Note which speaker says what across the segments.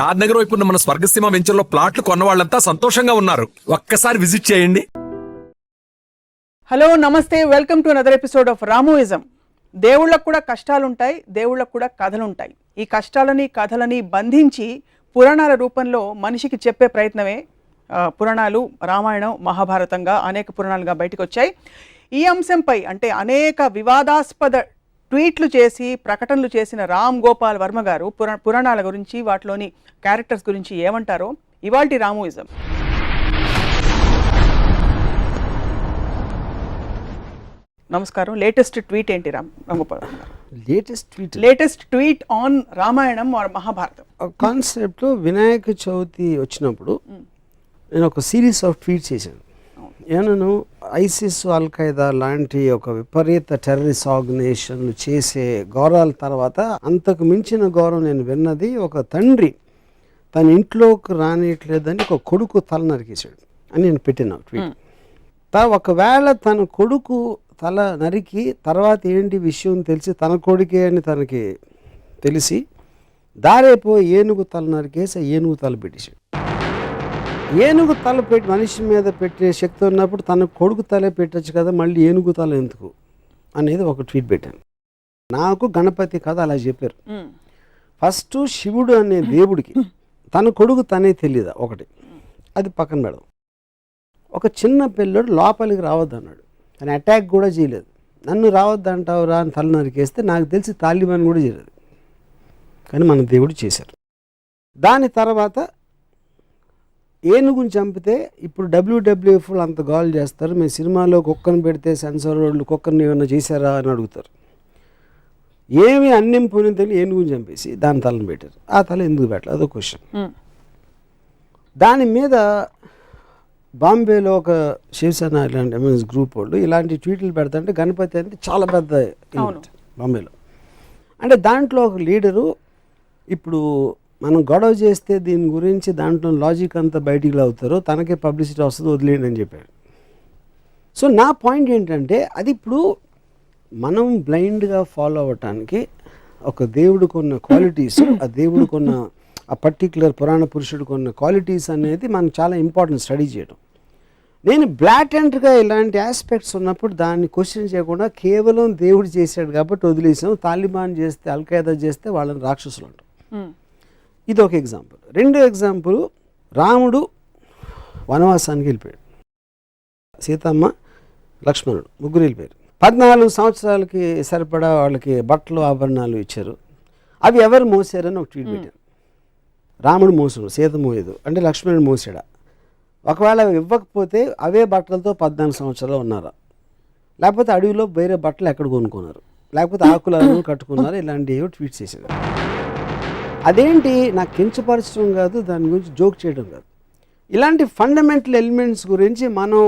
Speaker 1: షాద్ నగర్ వైపు ఉన్న మన స్వర్గసీమ వెంచర్లో ప్లాట్లు కొన్న వాళ్ళంతా సంతోషంగా ఉన్నారు. ఒక్కసారి విజిట్ చేయండి.
Speaker 2: హలో నమస్తే. Welcome to another episode of రామోయిజం. దేవుళ్ళకు కూడా కష్టాలుంటాయి దేవుళ్ళకు కూడా కథలుంటాయి. ఈ కష్టాలని కథలని బంధించి పురాణాల రూపంలో మనిషికి చెప్పే ప్రయత్నమే పురాణాలు రామాయణం మహాభారతంగా అనేక పురాణాలుగా బయటకు వచ్చాయి ఈ అంశంపై అంటే అనేక వివాదాస్పద ట్వీట్లు చేసి ప్రకటనలు చేసిన రామ్ గోపాల్ వర్మ గారు పురా పురాణాల గురించి వాటిలోని క్యారెక్టర్స్ గురించి ఏమంటారో ఇవాల్టి రామోయిజం. నమస్కారం. లేటెస్ట్ ట్వీట్ ఏంటి Ram Ramgopal
Speaker 3: latest tweet?
Speaker 2: Latest tweet on Ramayanam or Mahabharatam.
Speaker 3: Concept Vinayaka Chavithi వచ్చినప్పుడు నేను ఒక సిరీస్ ఆఫ్ ట్వీట్స్ చేశాను. ఏమన్నాను ఐసిస్ అల్ ఖైదా లాంటి ఒక విపరీత టెర్రరిస్ట్ ఆర్గనైజేషన్లు చేసే గౌరవాల తర్వాత అంతకు మించిన గౌరవం నేను విన్నది ఒక తండ్రి తన ఇంట్లోకి రానియట్లేదని ఒక కొడుకు తల నరికేశాడు అని నేను పెట్టిన ట్వీట్ తా ఒకవేళ తన కొడుకు తల నరికి తర్వాత ఏంటి విషయం తెలిసి తన కొడుకే అని తనకి తెలిసి దారేపో ఏనుగు తల నరికేసి ఏనుగు తల పెట్టేశాడు. ఏనుగు తల పెట్టి మనిషి మీద పెట్టే శక్తి ఉన్నప్పుడు తన కొడుకు తలే పెట్టచ్చు కదా మళ్ళీ ఏనుగు తల ఎందుకు? అనేది ఒక ట్వీట్ పెట్టాను. నాకు గణపతి కథ అలా చెప్పారు. ఫస్ట్ శివుడు అనే దేవుడికి తన కొడుకు తనే తెలియదా ఒకటి. అది పక్కన పెడదాం. ఒక చిన్న పిల్లడు లోపలికి రావద్దు అన్నాడు కానీ అటాక్ కూడా చేయలేదు. నన్ను రావద్దు అంటావురా అని తల నరికేస్తే నాకు తెలిసి తాలిబాన్ కూడా చేయలేదు. కానీ మన దేవుడు చేశారు దాని తర్వాత ఏనుగుని చంపితే ఇప్పుడు డబ్ల్యూడబ్ల్యూఎఫ్ అంత గోల్ చేస్తారు. మేము సినిమాలో కుక్కను పెడితే సెన్సార్ వాళ్ళు కుక్కర్ని ఏమైనా చేశారా అని అడుగుతారు. ఏమి అన్నం పోయిన తెలియ ఏనుగుని చంపేసి దాని తలను పెట్టారు. ఆ తల ఎందుకు పెట్టలేదు? అదో క్వశ్చన్ దాని మీద బాంబేలో ఒక శివసేన ఇలాంటి ఎంఎస్ గ్రూప్ వాళ్ళు ఇలాంటి ట్వీట్లు పెడతాంటే గణపతి అంటే చాలా పెద్ద బాంబేలో. అంటే దాంట్లో ఒక లీడరు ఇప్పుడు మనం గొడవ చేస్తే దీని గురించి దాంట్లో లాజిక్ అంతా బయటికి అవుతారో తనకే పబ్లిసిటీ వస్తుంది వదిలేయండి అని చెప్పాడు. సో నా పాయింట్ ఏంటంటే అది ఇప్పుడు మనం బ్లైండ్గా ఫాలో అవ్వటానికి ఒక దేవుడికి ఉన్న క్వాలిటీస్ ఆ దేవుడికి ఉన్న ఆ పర్టిక్యులర్ పురాణ పురుషుడికి ఉన్న క్వాలిటీస్ అనేది మనకు చాలా ఇంపార్టెంట్ స్టడీ చేయడం నేను బ్లాటెంట్గా ఇలాంటి ఆస్పెక్ట్స్ ఉన్నప్పుడు దాన్ని క్వశ్చన్ చేయకుండా కేవలం దేవుడు చేశాడు కాబట్టి వదిలేసాం తాలిబాన్ చేస్తే అల్ఖైదా చేస్తే వాళ్ళని రాక్షసులు అంటాం. ఇది ఒక ఎగ్జాంపుల్. రెండో ఎగ్జాంపుల్ రాముడు వనవాసానికి వెళ్ళిపోయాడు. సీతమ్మ లక్ష్మణుడు ముగ్గురు వెళ్ళిపోయారు. పద్నాలుగు సంవత్సరాలకి సరిపడా వాళ్ళకి బట్టలు ఆభరణాలు ఇచ్చారు. అవి ఎవరు మోసారని ఒక ట్వీట్ పెట్టారు. రాముడు మోసుడు సీత మోయదు అంటే లక్ష్మణుడు మోసాడా? ఒకవేళ అవి ఇవ్వకపోతే అవే బట్టలతో పద్నాలుగు సంవత్సరాలు ఉన్నారా? లేకపోతే అడవిలో వేరే బట్టలు ఎక్కడ కొనుక్కున్నారు? లేకపోతే ఆకులను కట్టుకున్నారు? ఇలాంటివి ట్వీట్ చేశారు. అదేంటి? నాకు కించపరచడం కాదు దాని గురించి జోక్ చేయడం కాదు. ఇలాంటి ఫండమెంటల్ ఎలిమెంట్స్ గురించి మనం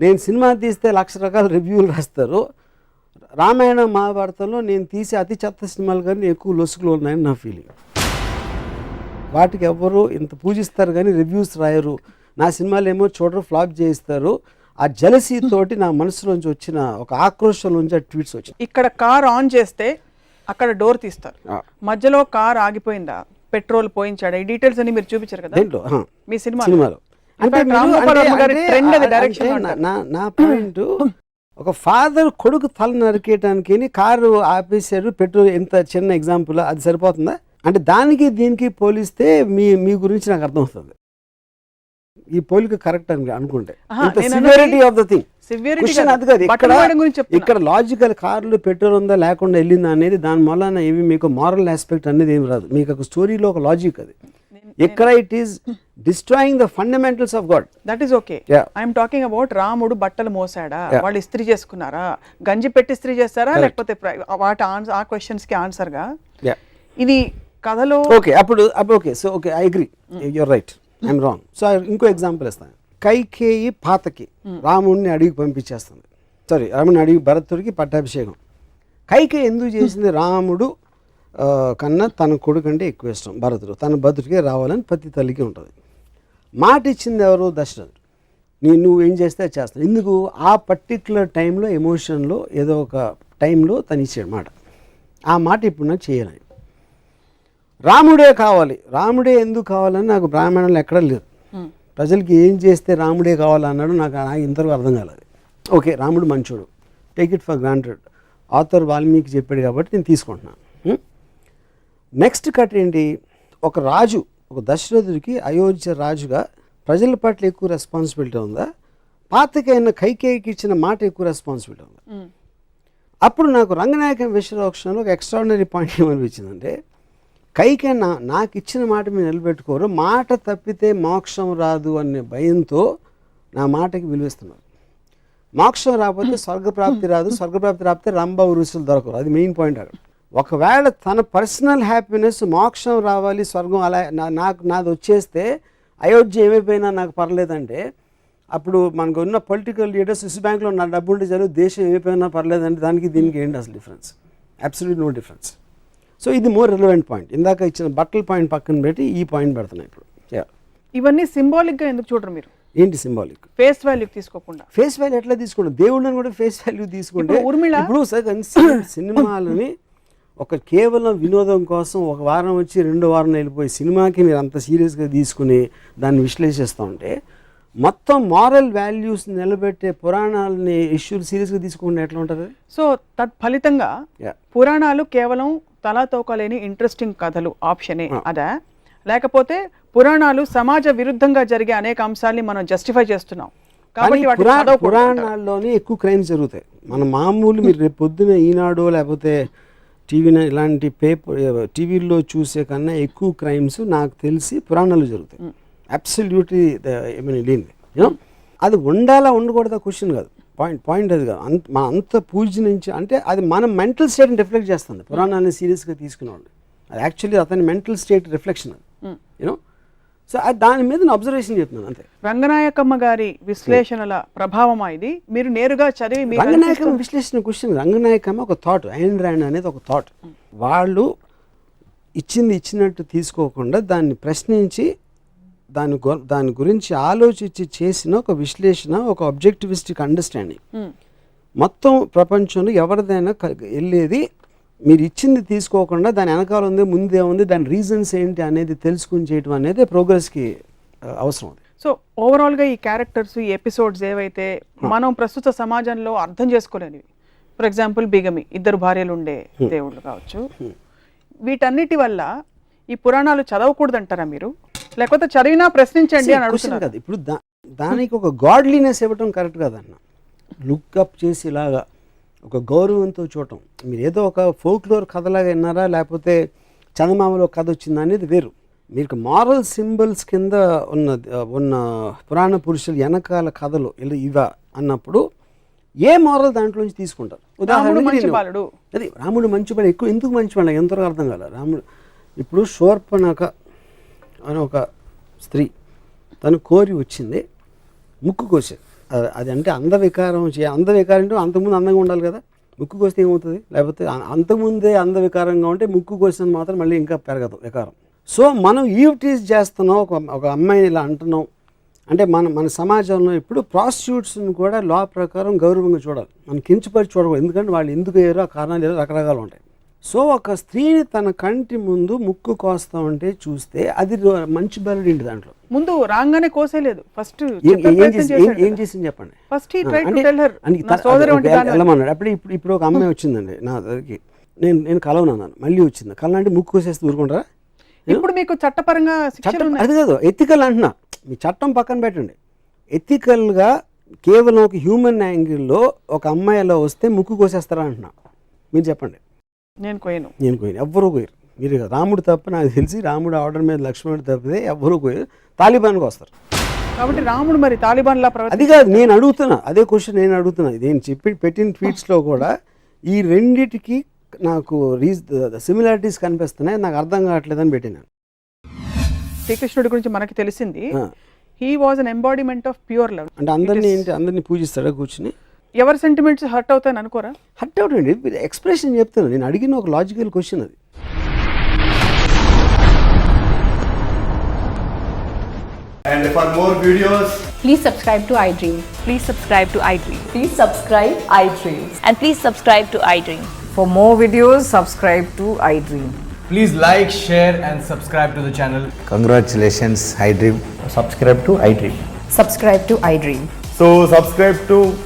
Speaker 3: నేను సినిమా తీస్తే లక్ష రకాల రివ్యూలు రాస్తారు. రామాయణ మహాభారతంలో నేను తీసే అతి చెత్త సినిమాలు కానీ ఎక్కువ లొసుగులు ఉన్నాయని నా ఫీలింగ్ వాటికి ఎవ్వరు ఇంత పూజిస్తారు కానీ రివ్యూస్ రాయరు. నా సినిమాలు ఏమో చూడరు ఫ్లాప్ చేయిస్తారు. ఆ జలసీ తోటి నా మనసులోంచి వచ్చిన ఒక ఆక్రోషం నుంచి ఆ ట్వీట్స్ వచ్చాయి
Speaker 2: ఇక్కడ కార్ ఆన్ చేస్తే అక్కడ డోర్ తీస్తారు. మధ్యలో కార్ ఆగిపోయిందా? పెట్రోల్ పోయించాడా? ఈ డీటెయిల్స్ అన్ని మీరు చూపించారు కదా. మీ సినిమా
Speaker 3: సినిమాలో. అంటే నా- పాయింట్ ఒక ఫాదర్ కొడుకు తల నరికేయటానికి కారు ఆపేశారు పెట్రోల్ ఎంత చిన్న ఎగ్జాంపుల్ అది సరిపోతుందా? అంటే దానికి దీనికి పోలిస్తే మీ మీ గురించి నాకు అర్థమవుతుంది. ఈ పోలిక కరెక్ట్ అని అనుకుంటే. Severity of the thing question
Speaker 2: కాదు.
Speaker 3: అది కాదు
Speaker 2: బట్టలు
Speaker 3: ఇక్కడ లాజికల్ కార్లు పెట్రోల్ ఉందా లేకుండా వెళ్ళిందా అనేది దాని వలన ఏమి మీకు మారల్ ఆస్పెక్ట్ అనేది ఏమి రాదు. మీకు ఒక స్టోరీలో ఒక లాజిక్ అది. ఇక్కడ it is destroying the fundamentals of God
Speaker 2: that is okay. I'm talking about రాముడు బట్టలు మోసాడా? వాళ్ళు ఇస్త్రీ చేసుకున్నారా? గంజి పెట్టి ఇస్త్రీ చేస్తారా? లేకపోతే వాటి ఆన్సర్ ఆ క్వశ్చన్స్కి ఆన్సర్గా? ఇది కథలో
Speaker 3: ఓకే అప్పుడు అప్పుడు okay so okay I agree you're right I'm wrong so ఇంకో ఎగ్జాంపుల్ ఇస్తాను. కైకేయి పాతకి రాముడిని అడిగి పంపించేస్తుంది. సారీ రాముడిని అడిగి భరతుడికి పట్టాభిషేకం. కైకేయి ఎందుకు చేసింది? రాముడు కన్నా తన కొడుకు అంటే ఎక్కువ ఇష్టం భరతుడు. తన భద్రుడికే రావాలని ప్రతి తల్లికి ఉంటుంది. మాట ఇచ్చింది ఎవరు? దశరథుడు. నీ నువ్వు ఏం చేస్తే చేస్తాను ఎందుకు? ఆ పర్టిక్యులర్ టైంలో ఎమోషన్లో ఏదో ఒక టైంలో తను ఇచ్చాడు మాట. ఆ మాట ఇప్పుడు నాకు చేయాలి రాముడే కావాలి. రాముడే ఎందుకు కావాలని నాకు బ్రాహ్మణులు ఎక్కడ లేదు ప్రజలకి ఏం చేస్తే రాముడే కావాలన్నాడు నాకు ఇంతవరకు అర్థం కాలేదు. ఓకే రాముడు మంచోడు. Take it for granted author Valmiki చెప్పాడు కాబట్టి నేను తీసుకుంటున్నాను? నెక్స్ట్ కట్ ఏంటి? ఒక రాజు ఒక దశరథుడికి అయోధ్య రాజుగా ప్రజల పట్ల ఎక్కువ రెస్పాన్సిబిలిటీ ఉందా? పాతకైన కైకేయికి ఇచ్చిన మాట ఎక్కువ రెస్పాన్సిబిలిటీ ఉందా? అప్పుడు నాకు రంగనాయకం విశ్వరోక్షణలో ఒక ఎక్స్ట్రాడినరీ పాయింట్ ఏమనిపించిందంటే కైకే నా నాకు ఇచ్చిన మాట మీరు నిలబెట్టుకోరు. మాట తప్పితే మోక్షం రాదు అనే భయంతో నా మాటకి విలువిస్తున్నారు. మోక్షం రాకపోతే స్వర్గప్రాప్తి రాదు. స్వర్గప్రాప్తి రాకపోతే రంభ రుసులు దొరకరు అది మెయిన్ పాయింట్ అక్కడ. ఒకవేళ తన పర్సనల్ హ్యాపీనెస్ మోక్షం రావాలి స్వర్గం అలా నా- నాకు నాది వచ్చేస్తే అయోధ్య ఏమైపోయినా నాకు పర్లేదంటే అప్పుడు మనకు ఉన్న పొలిటికల్ లీడర్స్ స్విస్ బ్యాంక్లో నా డబ్బు ఉంటే చాలు దేశం ఏమైపోయినా పర్లేదంటే దానికి దీనికి ఏంటి అసలు difference? Absolute no difference. So ఇది మోర్ రిలవెంట్ పాయింట్. ఇందాక ఇచ్చిన బట్టల పాయింట్ పక్కన పెట్టి ఈ పాయింట్ పెడుతున్నాయి ఇప్పుడు.
Speaker 2: ఇవన్నీ సింబాలిక్గా ఎందుకు చూడరు మీరు?
Speaker 3: ఏంటి సింబాలిక్?
Speaker 2: ఫేస్ వాల్యూ తీసుకోకుండా.
Speaker 3: ఫేస్ వాల్యూ ఎట్లా తీసుకుంటాం దేవుళ్ళని కూడా ఫేస్ వాల్యూ తీసుకుంటే
Speaker 2: ఇప్పుడు ఊర్మిళ-
Speaker 3: ఇప్పుడు సగం సినిమాలని ఒక కేవలం వినోదం కోసం ఒక వారం వచ్చి రెండు వారం వెళ్ళిపోయి సినిమాకి మీరు అంత సీరియస్గా తీసుకుని దాన్ని విశ్లేషిస్తూ ఉంటే మొత్తం మారల్ వాల్యూస్ నిలబెట్టే పురాణాలని ఇష్యూలు సీరియస్గా తీసుకుంటే ఎట్లా ఉంటుంది?
Speaker 2: సో తత్ ఫలితంగా
Speaker 3: Yeah.
Speaker 2: పురాణాలు కేవలం తలా తోకలేని ఇంట్రెస్టింగ్ కథలు ఆప్షనే అదా? లేకపోతే పురాణాలు సమాజ విరుద్ధంగా జరిగే అనేక అంశాల్ని మనం జస్టిఫై చేస్తున్నాం. కాబట్టి.
Speaker 3: పురాణాల్లోనే ఎక్కువ క్రైమ్స్ జరుగుతాయి. మన మామూలు మీరు రేపు పొద్దున ఈనాడు లేకపోతే టీవీ ఇలాంటి పేపర్ టీవీల్లో చూసే కన్నా ఎక్కువ క్రైమ్స్ నాకు తెలిసి పురాణాలు జరుగుతాయి. అబ్సల్యూట్లీ ఐ మీన్ లేనిది యూనో అది ఉండాలా ఉండకూడదా? క్వశ్చన్ కాదు. పాయింట్ పాయింట్ అది కాదు. అంత మన అంత పూజ నుంచి అంటే అది మన మెంటల్ స్టేట్ని రిఫ్లెక్ట్ చేస్తుంది. పురాణాన్ని సీరియస్గా తీసుకునేవాళ్ళు అది యాక్చువల్లీ అతని మెంటల్ స్టేట్ రిఫ్లెక్షన్ అది. యూనో సో దాని మీద నేను అబ్జర్వేషన్ చెప్తున్నాను అంతే.
Speaker 2: రంగనాయకమ్మ గారి విశ్లేషణల ప్రభావమా ఇది? మీరు నేరుగా చదివి
Speaker 3: రంగనాయకమ్మ విశ్లేషణ క్వశ్చన్ రంగనాయకమ్మ ఒక థాట్ ఐన్ ర్యాండ్ అనేది ఒక థాట్ వాళ్ళు ఇచ్చింది ఇచ్చినట్టు తీసుకోకుండా దాన్ని ప్రశ్నించి దాని గు- దాని గురించి ఆలోచించి చేసిన ఒక విశ్లేషణ ఒక అబ్జెక్టివిస్టిక్ అండర్స్టాండింగ్. మొత్తం ప్రపంచంలో ఎవరిదైనా వెళ్ళేది మీరు ఇచ్చింది తీసుకోకుండా దాని వెనకాల ఉంది ముందే ఉంది దాని రీజన్స్ ఏంటి అనేది తెలుసుకుని చేయటం అనేది ప్రోగ్రెస్కి అవసరం అది.
Speaker 2: సో ఓవరాల్గా ఈ క్యారెక్టర్స్ ఈ ఎపిసోడ్స్ ఏవైతే మనం ప్రస్తుత సమాజంలో అర్థం చేసుకోలేనివి. ఫర్ ఎగ్జాంపుల్ బిగమి ఇద్దరు భార్యలు ఉండే దేవుళ్ళు కావచ్చు. వీటన్నిటి వల్ల ఈ పురాణాలు చదవకూడదంటారా మీరు? లేకపోతే చదివినా ప్రశ్నించండి అని
Speaker 3: క్వశ్చన్
Speaker 2: అడుగుతున్నారు.
Speaker 3: కాదు. ఇప్పుడు దానికి ఒక గాడ్లీనెస్ ఇవ్వటం కరెక్ట్ కాదన్న లుక్అప్ చేసి ఇలాగా ఒక గౌరవంతో చూడటం. మీరు ఏదో ఒక ఫోక్లోర్ కథలాగా విన్నారా? లేకపోతే చందమామలో కథ వచ్చిందా అనేది వేరు. మీకు మారల్ సింబల్స్ కింద ఉన్న ఉన్న పురాణ పురుషులు వెనకాల కథలు ఇలా ఇవా అన్నప్పుడు ఏ మారల్ దాంట్లోంచి తీసుకుంటారు?
Speaker 2: మంచి బాలుడు.
Speaker 3: అది రాముడు మంచివాడు ఎక్కువ ఎందుకు మంచివాడు? నాకు ఎంతవరకు అర్థం కాలే. రాముడు ఇప్పుడు శూర్పణఖ అని ఒక స్త్రీ తను కోరి వచ్చింది ముక్కు కోసేది. అది- అది అంటే అందవికారం చే అందవికారం అంటే అంతకుముందు అందంగా ఉండాలి కదా. ముక్కు కోస్తే ఏమవుతుంది? లేకపోతే అంతకుముందే అందవికారంగా ఉంటే ముక్కు కోసిన మాత్రం మళ్ళీ ఇంకా పెరగదు వికారం. సో మనం ఈవిటీస్ చేస్తున్నాం ఒక ఒక అమ్మాయిని ఇలా అంటున్నాం. అంటే మన మన సమాజంలో ఇప్పుడు ప్రాస్టిట్యూట్స్ని కూడా లా ప్రకారం గౌరవంగా చూడాలి. మనం కించపరిచి చూడకూడదు. ఎందుకంటే వాళ్ళు ఎందుకు అయ్యారో ఆ కారణాలు ఏదో రకరకాలు ఉంటాయి. సో ఒక స్త్రీని తన కంటి ముందు ముక్కు కోస్తా ఉంటే చూస్తే అది మంచి బలుడు ఇంటి దాంట్లో.
Speaker 2: ముందు రాగానే కోసేలేదు. ఫస్ట్
Speaker 3: ఏం- ఏం చేసి ఏం- ఏం చేసింది చెప్పండి?
Speaker 2: ఫస్ట్
Speaker 3: అంటే- అంటే వెళ్ళమన్నాడు. అప్పుడు ఇప్పుడు ఇప్పుడు ఒక అమ్మాయి వచ్చిందండి నా దగ్గరికి. నేను నేను కలవనన్నాను మళ్ళీ వచ్చింది. కలనంటే ముక్కు కోసేస్తే ఊరుకుంటారా?
Speaker 2: ఇప్పుడు మీకు చట్టపరంగా
Speaker 3: అది కాదు. ఎథికల్ అంటున్నా. మీ చట్టం పక్కన పెట్టండి. ఎథికల్గా కేవలం ఒక హ్యూమన్ యాంగిల్లో ఒక అమ్మాయి అలా వస్తే ముక్కు కోసేస్తారా అంటున్నా. మీరు చెప్పండి.
Speaker 2: నేను కోయను
Speaker 3: నేను కోయను ఎవ్వరూ కోయరు మీరు. రాముడు తప్ప నాకు తెలిసి రాముడు ఆర్డర్ మీద లక్ష్మణుడు తప్పితే ఎవ్వరూ కోయరు తాలిబాన్కి వస్తారు.
Speaker 2: కాబట్టి రాముడు మరి తాలిబాన్ లా
Speaker 3: అది కాదు నేను అడుగుతున్నా. అదే క్వశ్చన్ నేను అడుగుతున్నా. నేను చెప్పి పెట్టిన ట్వీట్స్లో కూడా ఈ రెండిటికి నాకు రీజ్ సిమిలారిటీస్ కనిపిస్తున్నాయి. నాకు అర్థం కావట్లేదని పెట్టినాను
Speaker 2: శ్రీకృష్ణుడి గురించి మనకి తెలిసింది. He was an embodiment of pure love
Speaker 3: అంటే అందరినీ ఏంటి? అందరినీ పూజిస్తాడా కూర్చుని?
Speaker 2: ఎవరి సెంటిమెంట్స్ హర్ట్ అవుతాయని అనుకోరా
Speaker 3: అవుట్ అండి ఎక్స్ప్రెషన్ చెప్తాను నేను అడిగిన ఒక లాజికల్ క్వశ్చన్ అది
Speaker 4: And for more videos,
Speaker 5: Please subscribe to iDream.
Speaker 6: Please subscribe to iDream.
Speaker 5: Please subscribe iDream.
Speaker 6: And please subscribe to iDream.
Speaker 7: For more videos, subscribe to iDream.
Speaker 6: Please like, share, and subscribe to the channel.
Speaker 3: IDream
Speaker 7: subscribe to iDream.
Speaker 5: Subscribe to iDream.
Speaker 4: So subscribe to iDream.